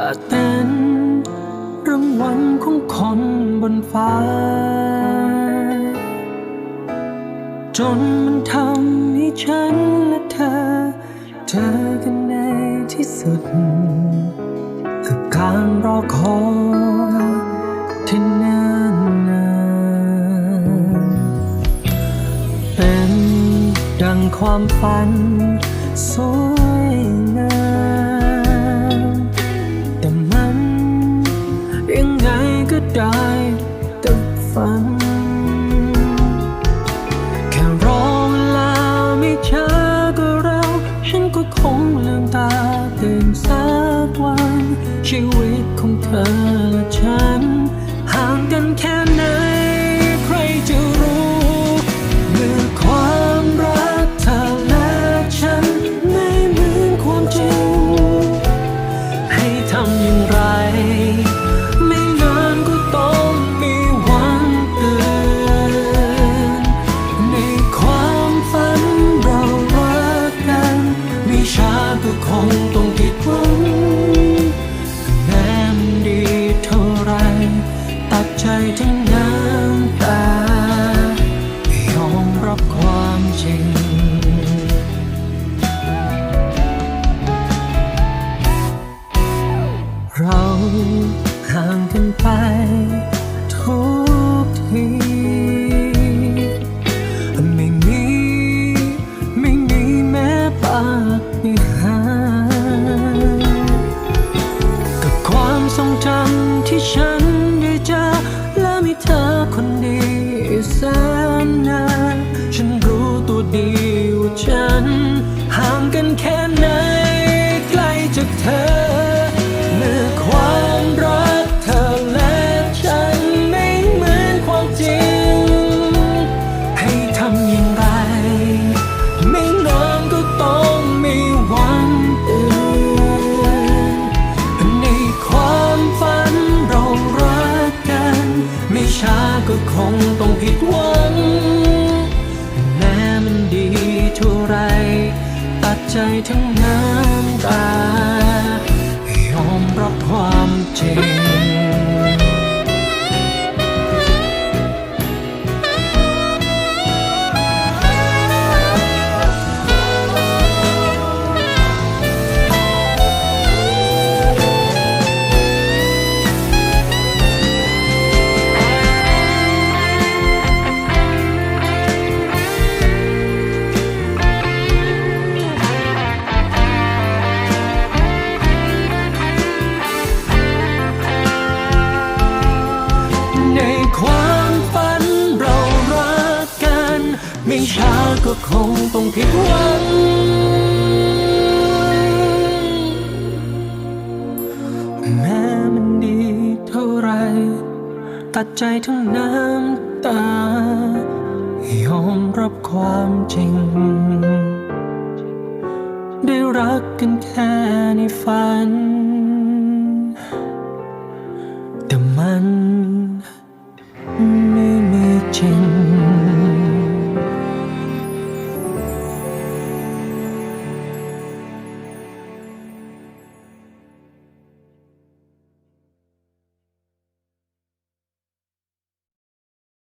อาจเป็นรางวัลของคนบนฟ้า จนมันทำให้ฉันและเธอ เจอกันในที่สุด กับการรอคอยที่นิ่นนานเป็นดังความฝันสวยงาม ก็ได้แต่ฝัน แค่รอเวลาไม่ช้าก็เร็วฉันก็คงลืมตาตื่นสักวัน ชีวิตของเธอและฉัน ไม่ช้า ที่ฉัน ก็คงต้องผิดหวัง แม้มันดีเท่าไร ตัดใจทั้งน้ำตายอมรับความจริง ก็คงต้องผิดหวัง แม้มันดีเท่าไร ตัดใจทั้งน้ำตา ยอมรับความจริง ได้รักกันแค่ในฝัน แต่มันไม่มีจริง